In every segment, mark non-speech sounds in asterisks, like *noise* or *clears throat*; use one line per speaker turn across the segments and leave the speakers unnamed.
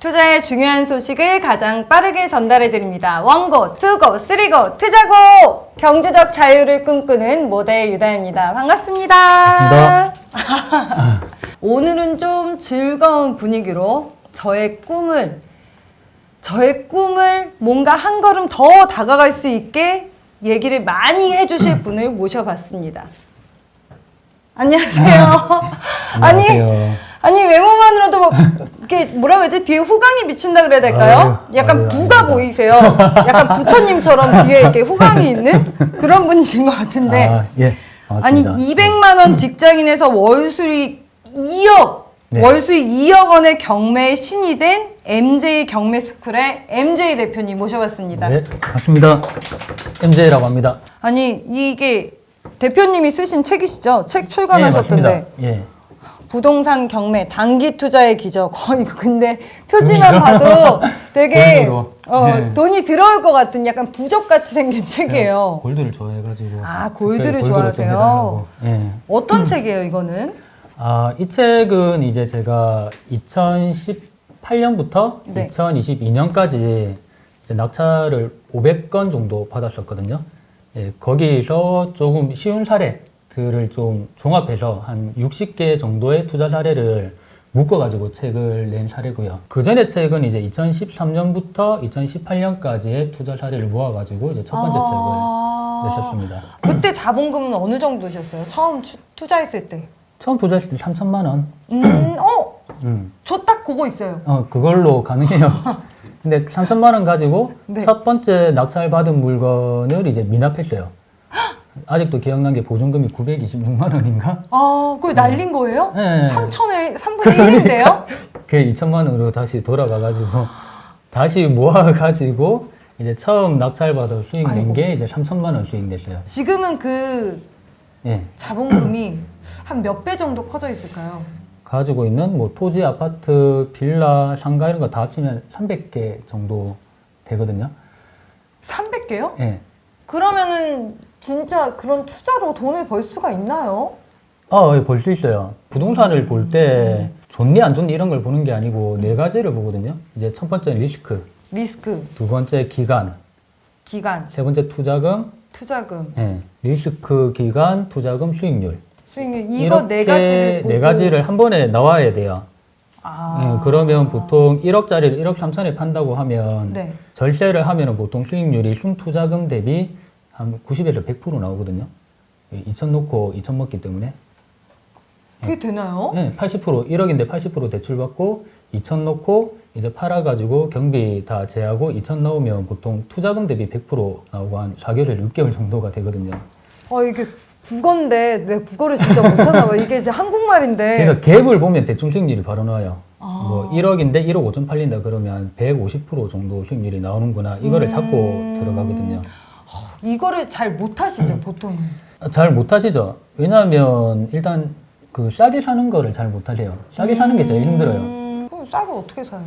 투자의 중요한 소식을 가장 빠르게 전달해 드립니다. 원고, 투고, 쓰리고, 투자고! 경제적 자유를 꿈꾸는 모델 유다입니다. 반갑습니다. *laughs* 오늘은 좀 즐거운 분위기로 저의 꿈을, 저의 꿈을 뭔가 한 걸음 더 다가갈 수 있게 얘기를 많이 해주실 분을 모셔봤습니다. 안녕하세요. *laughs* 아니,
안녕하세요.
아니 외모만으로도 뭐 이렇게 뭐라고 해야 돼 뒤에 후광이 비친다 그래야 될까요?
아유,
약간
아유,
부가
아닙니다.
보이세요. 약간 부처님처럼 뒤에 이렇게 후광이 있는 *laughs* 그런 분이신 것 같은데
아, 예.
아니
반갑습니다.
200만 원 직장인에서 월수익 2억
네.
월수익 2억 원의 경매의 신이 된 MJ 경매 스쿨의 MJ 대표님 모셔봤습니다.
네, 반갑습니다. MJ라고 합니다.
아니 이게 대표님이 쓰신 책이시죠? 책
예,
출간하셨던데
맞습니다. 예.
부동산 경매 단기 투자의 기적 거의 근데 표지만? 봐도 되게. 어,
네.
돈이 들어올 것 같은 약간 부적같이 생긴 책이에요.
골드를 좋아해 가지고.
아, 골드를 좋아하세요?
예.
어떤 책이에요 이거는?
아, 이 책은 이제 제가 2018년부터
네.
2022년까지 이제 낙찰을 500건 정도 받았었거든요. 예, 거기서 조금 쉬운 사례들을 좀 종합해서 한 60개 정도의 투자 사례를 묶어가지고 책을 낸 사례고요. 그 전에 책은 이제 2013년부터 2018년까지의 투자 사례를 모아가지고 이제 첫 번째
아.
책을 냈었습니다.
그때 자본금은 어느 정도셨어요? 처음 추- 투자했을 때?
처음 투자했을 때 3천만 원.
음, 어,
음.
저 딱 그거 있어요.
어, 그걸로 가능해요. *laughs* 근데 3천만 원 가지고
네.
첫 번째 낙찰 받은 물건을 이제 미납했어요. 아직도 기억난 게 보증금이 926만 원인가?
아, 그거 날린 거예요?
네.
3천에 3분의 1인데요?
그 2천만 원으로 다시 돌아가가지고 다시 모아가지고 이제 처음 낙찰 받아 수익. 낸 게 이제 3천만 원 수익 냈어요.
지금은 그
예.
자본금이 한 몇 배 정도 커져 있을까요?
가지고 있는 뭐 토지, 아파트, 빌라, 상가 이런 거 다 합치면 300개 정도 되거든요.
300개요?
예.
그러면은 진짜 그런 투자로 돈을 벌 수가 있나요?
아, 예, 볼수 있어요. 부동산을 볼 때 좋니 안 좋니 이런 걸 보는 게 아니고 네 가지를 보거든요. 이제 첫 번째 리스크,
리스크,
두 번째 기간,
기간,
세 번째 투자금,
투자금,
예, 리스크, 기간, 투자금, 수익률.
수익률 이거 네 가지를 보고
네 가지를 한 번에 나와야 돼요.
아.
예, 그러면 보통 1억짜리를 1억 3천에 판다고 하면
네.
절세를 하면은 보통 수익률이 순투자금 대비 한 90에서 100% 나오거든요. 2천 놓고 2천 먹기 때문에.
그게 되나요?
네, 80% 1억인데 80% 대출 받고 2천 넣고 이제 팔아가지고 경비 다 제하고 2천 넣으면 보통 투자금 대비 100% 나오고 한 4개월 6개월 정도가 되거든요.
아 이게 국어인데 내 국어를 진짜 못하나 봐. 이게 이제 한국말인데.
그래서 갭을 보면 대충 수익률이 바로 나와요.
아.
뭐 1억인데 1억 5천 팔린다 그러면 150% 정도 수익률이 나오는구나 이거를
음.
잡고 들어가거든요.
이거를 잘 못하시죠 보통은. *clears throat*
잘 못하시죠? 왜냐하면 일단 그 싸게 사는 거를 잘 못하세요. 싸게 사는 게 제일 힘들어요.
음, 그럼 싸게 어떻게 사요?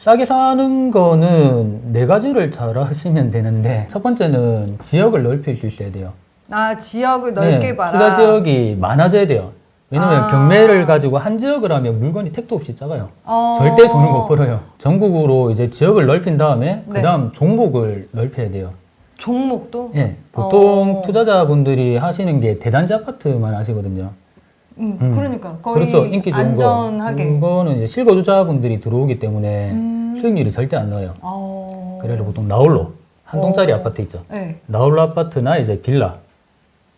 싸게 사는 거는 네 가지를 잘 하시면 되는데 첫 번째는 지역을 넓힐 수 있어야 돼요.
아 지역을 넓게
네,
봐라.
투자 지역이 많아져야 돼요. 왜냐면
아.
경매를 가지고 한 지역을 하면 물건이 택도 없이 작아요.
어.
절대 돈을 못 벌어요. 전국으로 이제 지역을 넓힌 다음에
네.
그다음 종목을 넓혀야 돼요.
종목도.
예, 보통
어.
투자자분들이 하시는 게 대단지 아파트만 하시거든요.
음,
음.
그러니까 거의
그렇죠, 인기 좋은
안전하게.
거. 그거는 이제 실거 주자분들이 들어오기 때문에
음.
수익률이 절대 안 나와요.
어.
그래서 보통 나홀로 한 동짜리
어.
아파트 있죠.
네.
나홀로 아파트나 이제 빌라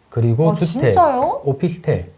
그리고
아,
주택,
진짜요?
오피스텔.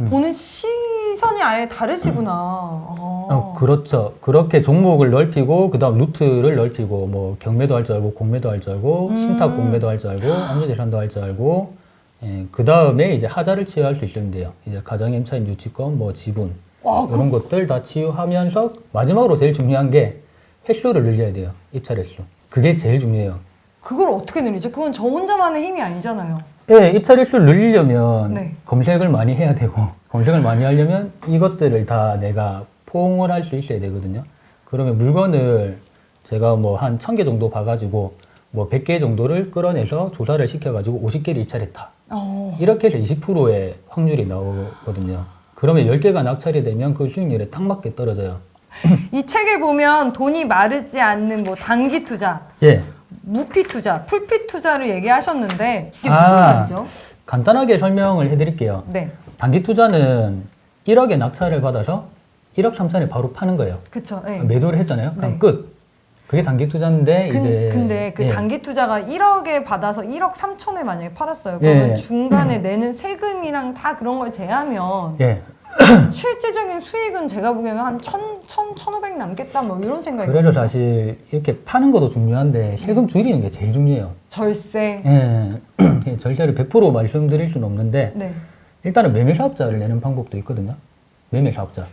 음.
보는 시선이 아예 다르시구나. 어.
어, 그렇죠. 그렇게 종목을 넓히고 그다음 루트를 넓히고 뭐 경매도 할 줄 알고 공매도 할 줄 알고
음.
신탁 공매도 할 줄 알고 암조재산도 할 줄 알고 예, 그 다음에 이제 하자를 치유할 수 돼요. 이제 가정 임차인 유치권, 뭐 지분
와, 그,
이런 것들 다 치유하면서 마지막으로 제일 중요한 게 횟수를 늘려야 돼요. 입찰 횟수. 그게 제일 중요해요.
그걸 어떻게 늘리죠? 그건 저 혼자만의 힘이 아니잖아요.
예, 입찰 횟수를 늘리려면
네.
검색을 많이 해야 되고 *laughs* 검색을 많이 하려면 이것들을 다 내가 포옹을 할 수 있어야 되거든요. 그러면 물건을 제가 뭐한 1000개 정도 봐가지고 뭐 100개 정도를 끌어내서 조사를 시켜가지고 50개를 입찰했다.
어.
이렇게 해서 20%의 확률이 나오거든요. 그러면 10개가 낙찰이 되면 그 수익률에 딱 맞게 떨어져요. *clears throat*
이 책에 보면 돈이 마르지 않는 뭐 단기 투자,
예.
무피 투자, 풀피 투자를 얘기하셨는데 이게 무슨
아.
말이죠?
간단하게 설명을 해드릴게요.
네,
단기 투자는 1억의 낙찰을 받아서 1억 3천에 바로 파는 거예요.
그쵸. 네.
매도를 했잖아요. 그럼
네.
끝. 그게 단기 투자인데
근,
이제
근데 그
예.
단기 투자가 1억에 받아서 1억 3천에 만약에 팔았어요. 그러면
예.
중간에 내는 세금이랑 다 그런 걸 제하면
예. *clears throat*
실제적인 수익은 제가 보기에는 한 천, 천, 천오백 남겠다 뭐 이런 생각이
그래서 사실 이렇게 파는 것도 중요한데 세금 줄이는 게 제일 중요해요.
절세.
예. *clears throat* 절대로 100% 말씀드릴 수는 없는데
네.
일단은 매매 사업자를 내는 방법도 있거든요. 매매 사업자.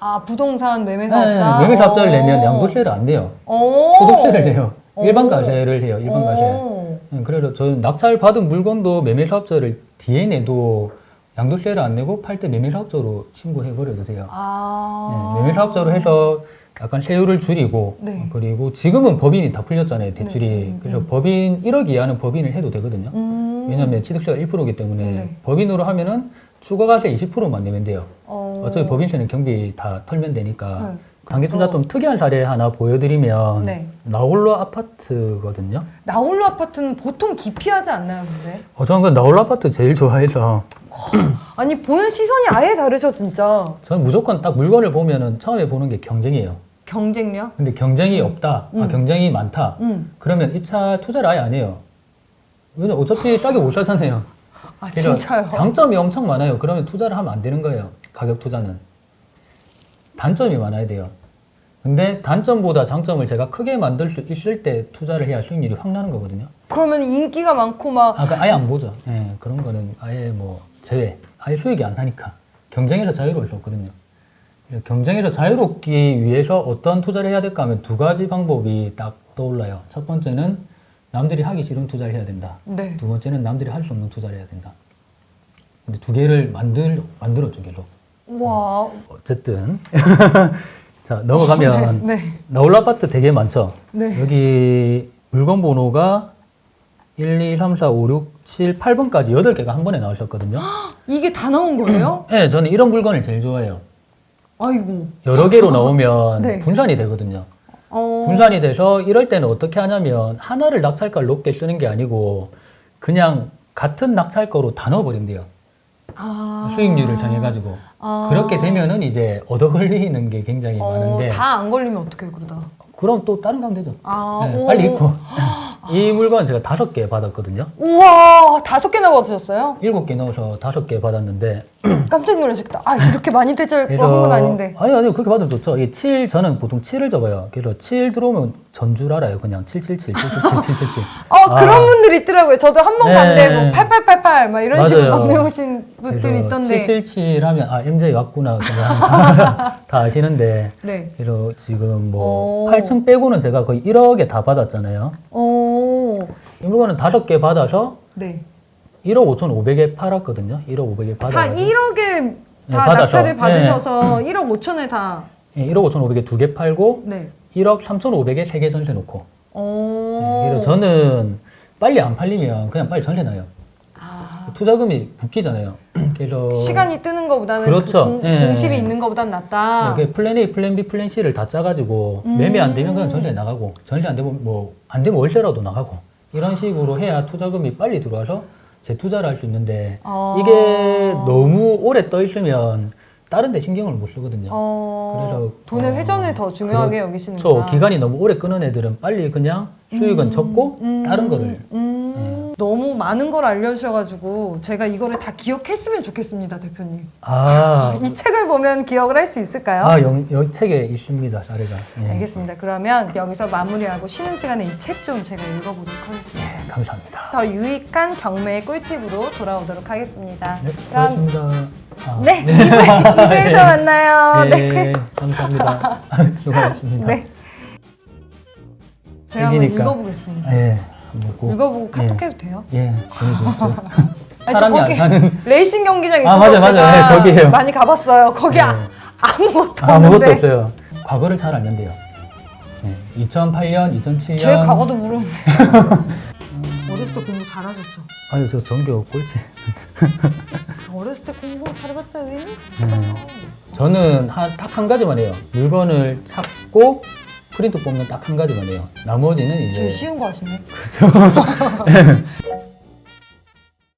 아 부동산 매매
예,
사업자.
매매 사업자를
어.
내면 양도세를 안 내요.
오.
소득세를 내요.
오.
일반 과세를 해요. 일반 과세.
오.
예, 그래서 저는 낙찰 받은 물건도 매매 사업자를 뒤에 내도 양도세를 안 내고 팔 때 매매 사업자로 신고해 버려도 돼요.
아.
네, 매매 사업자로 해서 약간 세율을 줄이고
네.
그리고 지금은 법인이 다 풀렸잖아요 대출이
네, 음,
그래서
음.
법인 1억 이하는 법인을 해도 되거든요
음.
왜냐하면 취득세가 1%이기 때문에
네.
법인으로 하면은 추가과세 20%만 내면 돼요
어.
어차피 법인세는 경비 다 털면 되니까
네.
단기투자
어.
좀 특이한 사례 하나 보여드리면
네.
나홀로 아파트거든요
나홀로 아파트는 보통 기피하지 않나요, 근데?
어, 저는 그 나홀로 아파트 제일 좋아해서
아니 보는 시선이 아예 다르죠, 진짜.
저는 무조건 딱 물건을 보면은 처음에 보는 게 경쟁이에요
경쟁력.
근데 경쟁이 없다
음.
아, 경쟁이 많다
음.
그러면 입차 투자를 아예 안 해요. 왜냐 어차피 싸게 못 사잖아요.
아 진짜요?
장점이 엄청 많아요. 그러면 투자를 하면 안 되는 거예요. 가격 투자는. 단점이 많아야 돼요. 근데 단점보다 장점을 제가 크게 만들 수 있을 때 투자를 해야 수익률이 확 나는 거거든요.
그러면 인기가 많고 막
아, 그 아예 안 보죠. 예, 그런 거는 아예 뭐 제외. 아예 수익이 안 나니까. 경쟁에서 자유로울 수 없거든요. 경쟁에서 자유롭기 위해서 어떤 투자를 해야 될까 하면 두 가지 방법이 딱 떠올라요. 첫 번째는 남들이 하기 싫은 투자를 해야 된다.
네.
두 번째는 남들이 할 수 없는 투자를 해야 된다. 근데 두 개를 만들 만들었죠, 계속.
와.
어쨌든 *laughs* 자 넘어가면 *laughs*
네.
나홀 아파트 되게 많죠.
네.
여기 물건 번호가 1, 2, 3, 4, 5, 6, 7, 8번까지 8개가 한 번에 나오셨거든요. *gasps*
이게 다 나온 거예요? *clears throat*
네, 저는 이런 물건을 제일 좋아해요.
아이고.
여러 개로 *laughs* 나오면
네.
분산이 되거든요.
어.
분산이 돼서 이럴 때는 어떻게 하냐면 하나를 낙찰가를 높게 쓰는 게 아니고 그냥 같은 낙찰가로 다 넣어버린대요.
아.
수익률을 정해가지고
아.
그렇게 되면은 이제 얻어 걸리는 게 굉장히 많은데
다 안 걸리면 어떡해요, 그러다.
그럼 또 다른 거 하면 되죠.
아.
네,
오.
빨리 입고 *gasps* 이 물건 제가 다섯 개 받았거든요.
우와, 다섯 개나 받으셨어요?
일곱 개 넣어서 다섯 개 받았는데
깜짝 놀라셨겠다. 아, 이렇게 많이 대절 거한건 아닌데.
아니 아니 그렇게 받으면 좋죠. 이 7, 저는 보통 7을 적어요. 그래서 7 들어오면 전줄 알아요. 그냥 777, 777, 777.
어, 그런 분들 있더라고요. 저도 한 번
네.
봤는데 뭐 8888, 막 이런 식으로
맞아요.
넘겨오신 분들 있던데.
777 하면 아 MJ 왔구나 다, *laughs* 다 아시는데
네.
그래서 지금 뭐
오.
8층 빼고는 제가 거의 1억에 다 받았잖아요.
오.
이 물건은 다섯 개 받아서
네.
1억 5천 5백에 팔았거든요. 1억 5백에
다
받아.
1억에
네,
다
받아서.
낙찰을
네.
받으셔서 1억 5천에 다.
예, 1억 5천 5백에 두 개 팔고
네.
1억 3천 5백에 세 개 전세 놓고.
오.
네, 그래서 저는 빨리 안 팔리면 그냥 빨리 전세 나요.
아,
투자금이 붙기잖아요. *clears throat* 그래서
시간이 뜨는 것보다는
그렇죠.
그 공,
예.
공실이 있는 것보단 낫다.
네, 그 플랜 A, 플랜 B, 플랜 C를 다 짜가지고
음.
매매 안 되면 그냥 전세 나가고 전세 안 되면 뭐 안 되면 월세라도 나가고 이런 식으로 해야 투자금이 빨리 들어와서 재투자를 할 수 있는데
아.
이게 너무 오래 떠 있으면 다른 데 신경을 못 쓰거든요.
어,
그래서,
돈의
어,
회전을 더 중요하게
저
여기시는구나.
기간이 너무 오래 끊은 애들은 빨리 그냥 수익은
음,
적고
음,
다른 거를
음. 너무 많은 걸 알려주셔가지고 제가 이거를 다 기억했으면 좋겠습니다, 대표님.
아,
이 책을 보면 기억을 할 수 있을까요?
아, 영, 여 책에 있습니다, 사례가. 예.
알겠습니다. 그러면 여기서 마무리하고 쉬는 시간에 이 책 좀 제가 읽어보도록 하겠습니다.
예, 감사합니다.
더 유익한 경매의 꿀팁으로 돌아오도록 하겠습니다.
네,
그럼
고맙습니다. 아,
네, 2부, 에서
네. *laughs*
만나요. 네.
네, 감사합니다. *laughs* *laughs* 수고하셨습니다.
네. 제가 한번
책이니까.
읽어보겠습니다.
예,
읽어보고 예. 카톡해도 돼요?
예 보내주세요. *laughs*
아니,
사람이
거기
사는
레이싱 경기장
아,
있어서
아,
맞아
맞아, 예, 네, 거기예요.
많이 가봤어요. 거기
네.
아무것도
아, 아무것도 없어요. 과거를 잘 알면 돼요. 네. 2008년, 2007년.
제 과거도 모르는데 *laughs* 어렸을 때 공부 잘하셨죠?
아니 저 전교 꼴찌.
어렸을 때 공부 잘해봤잖아요.
네. 저는 딱한 가지만 해요. 물건을 찾고 프린트 뽑는 딱 한 가지만 해요. 나머지는 이제
제일 쉬운 거 하시네.
그죠. *laughs* *laughs*